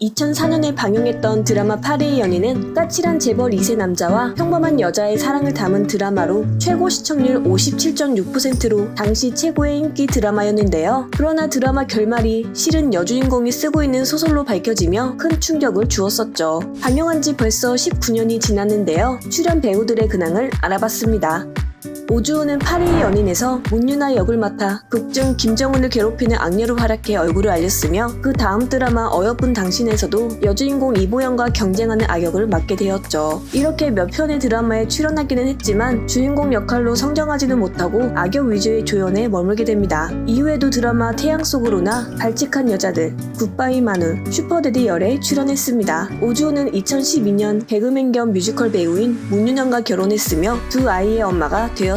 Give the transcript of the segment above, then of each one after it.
2004년에 방영했던 드라마 파리의 연인은 까칠한 재벌 2세 남자와 평범한 여자의 사랑을 담은 드라마로 최고 시청률 57.6%로 당시 최고의 인기 드라마였는데요. 그러나 드라마 결말이 실은 여주인공이 쓰고 있는 소설로 밝혀지며 큰 충격을 주었었죠. 방영한 지 벌써 19년이 지났는데요. 출연 배우들의 근황을 알아봤습니다. 오주호는 파리의 연인에서 문유나 역을 맡아 극중 김정은을 괴롭히는 악녀로 활약해 얼굴을 알렸으며 그 다음 드라마 어여쁜 당신에서도 여주인공 이보영과 경쟁하는 악역을 맡게 되었죠. 이렇게 몇 편의 드라마에 출연하기는 했지만 주인공 역할로 성장하지는 못하고 악역 위주의 조연에 머물게 됩니다. 이후에도 드라마 태양 속으로나 발칙한 여자들, 굿바이 마누, 슈퍼데디 열에 출연했습니다. 오주호는 2012년 개그맨 겸 뮤지컬 배우인 문윤영과 결혼했으며 두 아이의 엄마가 되었습니다.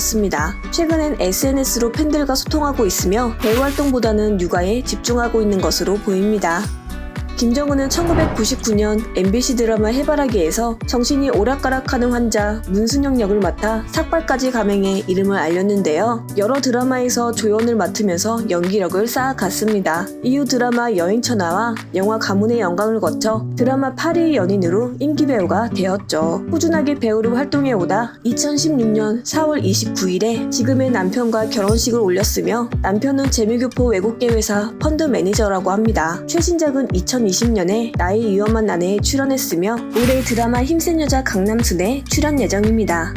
최근엔 SNS로 팬들과 소통하고 있으며 배우 활동보다는 육아에 집중하고 있는 것으로 보입니다. 김정은은 1999년 MBC 드라마 해바라기에서 정신이 오락가락하는 환자 문순영 역을 맡아 삭발까지 감행해 이름을 알렸는데요. 여러 드라마에서 조연을 맡으면서 연기력을 쌓아갔습니다. 이후 드라마 여인천하와 영화 가문의 영광을 거쳐 드라마 파리의 연인으로 인기 배우가 되었죠. 꾸준하게 배우로 활동해오다 2016년 4월 29일에 지금의 남편과 결혼식을 올렸으며 남편은 재미교포 외국계 회사 펀드 매니저라고 합니다. 최신작은 2020년에 나의 위험한 아내에 출연했으며 올해 드라마 힘센 여자 강남순에 출연 예정입니다.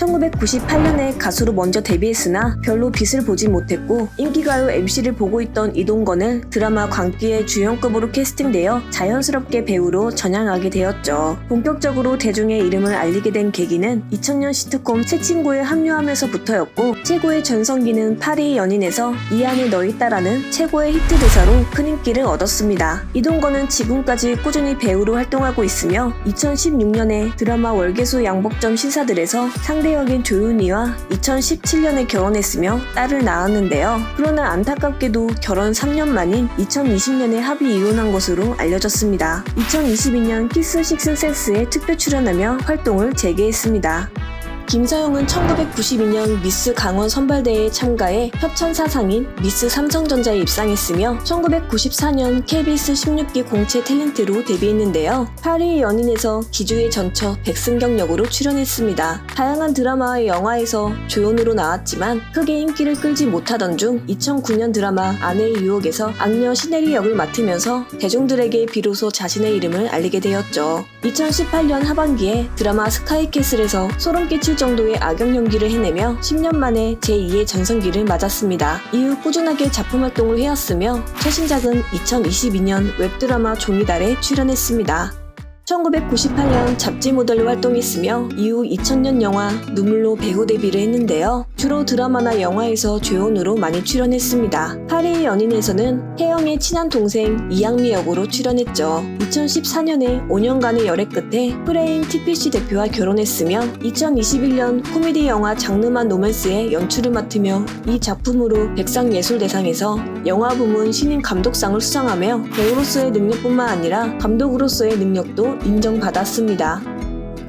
1998년에 가수로 먼저 데뷔했으나 별로 빛을 보지 못했고 인기가요 MC를 보고 있던 이동건을 드라마 광기의 주연급으로 캐스팅되어 자연스럽게 배우로 전향하게 되었죠. 본격적으로 대중의 이름을 알리게 된 계기는 2000년 시트콤 새 친구에 합류하면서부터였고 최고의 전성기는 파리의 연인에서 이 안에 너 있다라는 최고의 히트 대사로 큰 인기를 얻었습니다. 이동건은 지금까지 꾸준히 배우로 활동하고 있으며 2016년에 드라마 월계수 양복점 신사들에서 상대 역인 조윤희와 2017년에 결혼했으며 딸을 낳았는데요. 그러나 안타깝게도 결혼 3년 만인 2020년에 합의 이혼한 것으로 알려졌습니다. 2022년 키스 식스 센스에 특별 출연하며 활동을 재개했습니다. 김서영은 1992년 미스 강원 선발대회에 참가해 협찬사상인 미스 삼성전자에 입상했으며 1994년 KBS 16기 공채 탤런트로 데뷔했는데요. 파리의 연인에서 기주의 전처 백승경 역으로 출연했습니다. 다양한 드라마와 영화에서 조연으로 나왔지만 크게 인기를 끌지 못하던 중 2009년 드라마 아내의 유혹에서 악녀 시네리 역을 맡으면서 대중들에게 비로소 자신의 이름을 알리게 되었죠. 2018년 하반기에 드라마 스카이캐슬에서 소름 끼칠 정도의 악역 연기를 해내며 10년 만에 제2의 전성기를 맞았습니다. 이후 꾸준하게 작품 활동을 해왔으며 최신작은 2022년 웹드라마 종이달에 출연했습니다. 1998년 잡지 모델로 활동했으며 이후 2000년 영화 눈물로 배우 데뷔를 했는데요. 주로 드라마나 영화에서 조연으로 많이 출연했습니다. 파리의 연인에서는 혜영의 친한 동생 이양미 역으로 출연했죠. 2014년에 5년간의 열애 끝에 프레임 TPC 대표와 결혼했으며 2021년 코미디 영화 장르만 로맨스의 연출을 맡으며 이 작품으로 백상예술대상에서 영화 부문 신인 감독상을 수상하며 배우로서의 능력뿐만 아니라 감독으로서의 능력도 인정받았습니다.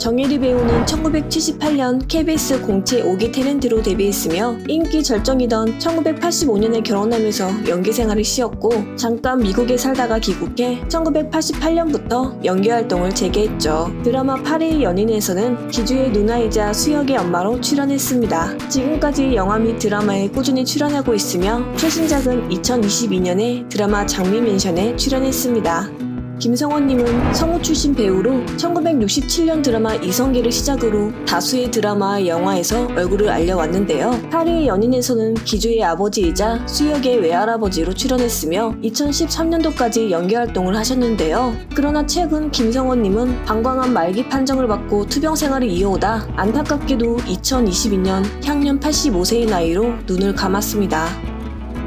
정혜리 배우는 1978년 KBS 공채 5기 탤런트로 데뷔했으며 인기 절정이던 1985년에 결혼하면서 연기 생활을 쉬었고 잠깐 미국에 살다가 귀국해 1988년부터 연기 활동을 재개했죠. 드라마 파리의 연인에서는 기주의 누나이자 수혁의 엄마로 출연했습니다. 지금까지 영화 및 드라마에 꾸준히 출연하고 있으며 최신작은 2022년에 드라마 장미 맨션에 출연했습니다. 김성원님은 성우 출신 배우로 1967년 드라마 이성계를 시작으로 다수의 드라마와 영화에서 얼굴을 알려왔는데요. 파리의 연인에서는 기주의 아버지이자 수혁의 외할아버지로 출연했으며 2013년도까지 연기 활동을 하셨는데요. 그러나 최근 김성원님은 방광암 말기 판정을 받고 투병 생활을 이어오다 안타깝게도 2022년 향년 85세의 나이로 눈을 감았습니다.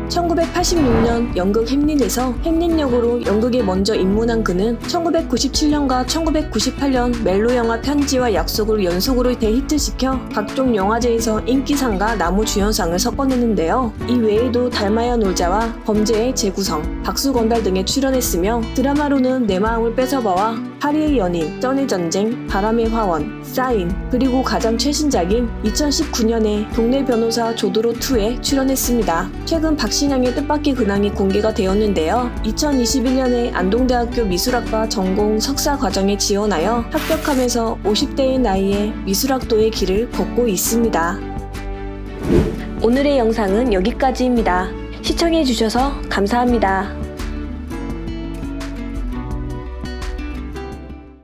1986년 연극 햄릿에서 햄릿 역으로 연극에 먼저 입문한 그는 1997년과 1998년 멜로 영화 편지와 약속을 연속으로 대히트시켜 각종 영화제에서 인기상과 나무 주연상을 섞어내는데요. 이 외에도 달마야 놀자와 범죄의 재구성, 박수건달 등에 출연했으며 드라마로는 내 마음을 뺏어봐와 파리의 연인, 쩐의 전쟁, 바람의 화원, 사인, 그리고 가장 최신작인 2019년에 동네 변호사 조드로2에 출연했습니다. 최근 박 박신양의 뜻밖의 근황이 공개가 되었는데요. 2021년에 안동대학교 미술학과 전공 석사 과정에 지원하여 합격하면서 50대의 나이에 미술학도의 길을 걷고 있습니다. 오늘의 영상은 여기까지입니다. 시청해주셔서 감사합니다.